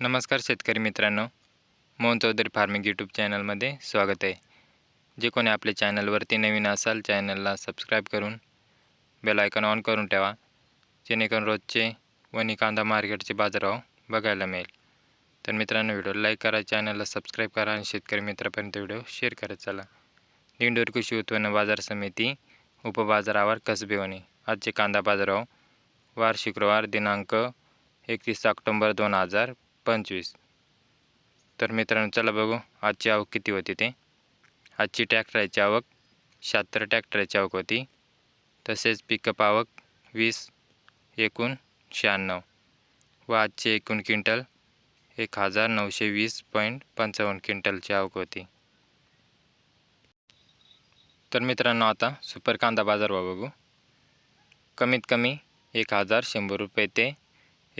नमस्कार शेतकरी मित्रांनो. मोहन चौधरी फार्मिंग यूट्यूब चॅनलमध्ये स्वागत आहे. जे कोणी आपल्या चॅनलवरती नवीन असाल चॅनलला सबस्क्राईब करून बेल आयकॉन ऑन करून ठेवा. जेणेकरून रोजचे वणी कांदा मार्केटचे बाजारभाव बघायला मिळेल. तर मित्रांनो व्हिडिओ लाईक करा चॅनलला सबस्क्राईब करा आणि शेतकरी मित्रापर्यंत व्हिडिओ शेअर करत चला. दिंडोर कृषी उत्पन्न बाजार समिती उपबाजारावर कसबेवणी आजचे कांदा बाजारभाव वार शुक्रवार दिनांक एकतीस ऑक्टोंबर दोन हजार पंचवीस. तर मित्रांनो चला बघू आजची आवक किती होती ते? आजची ट्रॅक्टरची आवक शहात्तर ट्रॅक्टरची आवक होती. तसेच पिकअप आवक वीस एकूण शहाण्णव. व आजचे एकूण क्विंटल एक हजार नऊशे वीस पॉईंट पंचावन्न क्विंटलची आवक होती. तर मित्रांनो आता सुपर कांदा बाजारभाव बघू. कमीत कमी एक हजार शंभर रुपये ते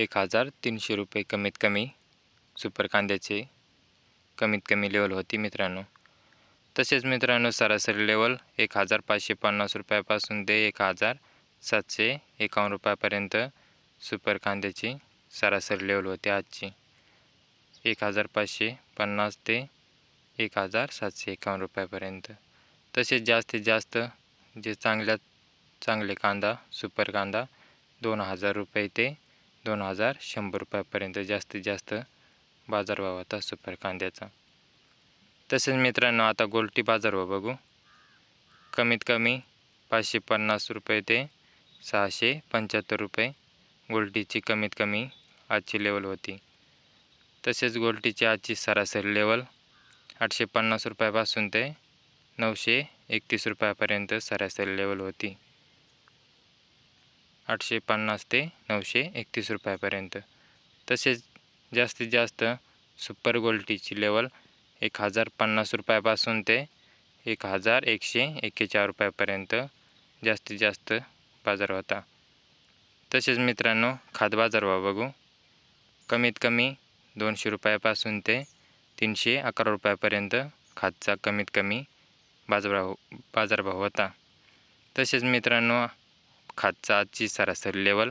एक हजार तीनशे रुपये कमीत कमी सुपर कांद्याचे कमीत कमी लेवल होती मित्रांनो. तसेच मित्रांनो सरासरी लेवल एक हजार पाचशे पन्नास रुपयापासून ते एक हजार सातशे एकावन्न रुपयापर्यंत सुपर कांद्याची सरासरी लेवल होती आजची. एक हजार पाचशे पन्नास ते एक हजार सातशे एकावन्न रुपयापर्यंत. तसेच जास्तीत जास्त जे चांगल्यात चांगले कांदा सुपर कांदा दोन हजार रुपये ते दोन हजार शंभर रुपयापर्यंत जास्तीत जास्त बाजारभाव होता सुपर कांद्याचा. तसेच मित्रांनो आता गोल्टी बाजारभाव बघू. कमीत कमी पाचशे पन्नास रुपये ते सहाशे पंच्याहत्तर रुपये गोल्टीची कमीत कमी आजची लेवल होती. तसेच गोल्टीची आजची सरासरी लेवल आठशे पन्नास रुपयापासून ते नऊशे एकतीस रुपयापर्यंत सरासरी लेवल होती. आठशे पन्नास ते नऊशे एकतीस रुपयापर्यंत. तसेच जास्तीत जास्त सुपर गोल्टीची लेवल एक हजार पन्नास रुपयापासून ते एक हजार एकशे एक्केचाळ रुपयापर्यंत जास्तीत जास्त बाजार होता. तसेच मित्रांनो खाद बाजारभाव बघू. कमीत कमी दोनशे रुपयापासून ते तीनशे अकरा रुपयापर्यंत खादचा कमीत कमी बाजारभाव बाजारभाव होता. तसेच मित्रांनो खाचाची आजची सरासरी लेवल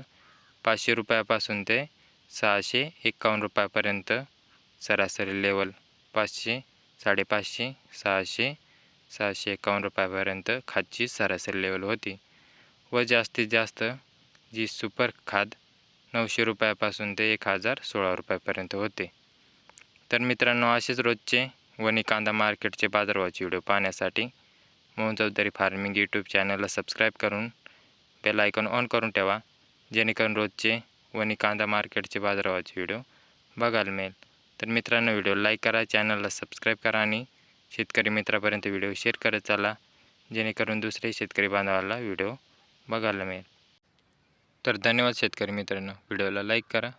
पाचशे रुपयापासून ते सहाशे एकावन्न रुपयापर्यंत सरासरी लेवल पाचशे साडेपाचशे सहाशे सहाशे एकावन्न रुपयापर्यंत खादची सरासरी लेवल होती. व जास्तीत जास्त जी सुपर खाद नऊशे रुपयापासून ते एक हजार सोळा रुपयापर्यंत होते. तर मित्रांनो असेच रोजचे वणी कांदा मार्केटचे बाजारभावाचे व्हिडिओ पाहण्यासाठी मोहन चौधरी फार्मिंग यूट्यूब चॅनलला सबस्क्राईब करून बेल आयकॉन ऑन करून ठेवा. जेणेकरून रोजचे वणी कांदा मार्केटचे बाजारभावाचे व्हिडिओ बघायला मिळेल. तर मित्रांनो व्हिडिओ लाईक करा चॅनलला सबस्क्राईब करा आणि शेतकरी मित्रापर्यंत व्हिडिओ शेअर करत चाला. जेणेकरून दुसरे शेतकरी बांधवाला व्हिडिओ बघायला मिळेल. तर धन्यवाद शेतकरी मित्रांनो. व्हिडिओला लाईक करा.